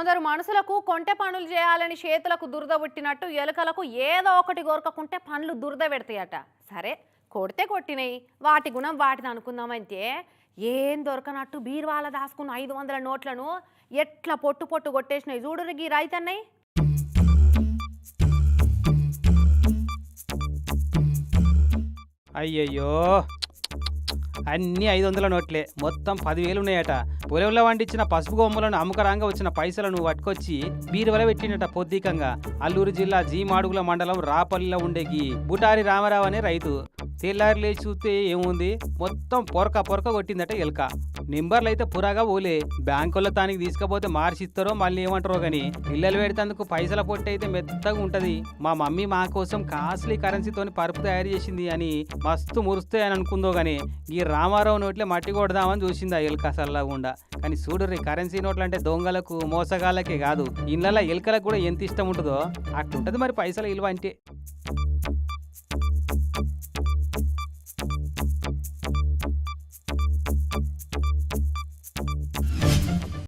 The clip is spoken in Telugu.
కొందరు మనుషులకు కొంటె పనులు చేయాలని చేతులకు దురద పుట్టినట్టు ఎలుకలకు ఏదో ఒకటి కోరకకుంటే పనులు దురద పెడతాయట. సరే కొడితే కొట్టినాయి. వాటి గుణం వాటిని అనుకుందామంటే ఏం దొరకనట్టు బీర్వాల దాసుకున్న ఐదు వందల నోట్లను ఎట్లా పొట్టు పొట్టు కొట్టేసినాయి చూడు గీ రైతన్నయ్య అయ్యయ్యో! అన్నీ ఐదు వందల నోట్లే. మొత్తం పదివేలు ఉన్నాయట పొలంలో వండించిన పసుపు బొమ్మలను అమ్మకరాంగా వచ్చిన పైసలను పట్టుకొచ్చి బీరువల పెట్టినట పొద్దికంగా. అల్లూరు జిల్లా జీమాడుగుల మండలం రాపల్లిలో ఉండే గీ బుటారి రామారావు అనే రైతు. తెల్లారి లేచి చూస్తే ఏముంది? మొత్తం పొరక పొరక కొట్టిందట ఎలుక. నెంబర్లు అయితే పురాగా పోలే. బ్యాంకుల్లో తానికి తీసుకపోతే మార్చిస్తారో మళ్ళీ ఏమంటారో గాని పిల్లలు పెడితేందుకు పైసల పొట్టి అయితే మెత్తగా ఉంటది. మా మమ్మీ మా కోసం కాస్ట్లీ కరెన్సీతోని పరుపు తయారు చేసింది అని మస్తు మురుస్తాయి అని అనుకుందో గాని ఈ రామారావు నోట్లే మట్టి కొడదామని చూసింది ఆ ఎలుక సల్లాగుండా. కానీ చూడుర్రి కరెన్సీ నోట్లు అంటే దొంగలకు మోసగాళ్ళకే కాదు. ఇళ్ళ ఎలుకలకు కూడా ఎంత ఇష్టం ఉంటుందో అట్లుంటది మరి పైసల విలువ అంటే.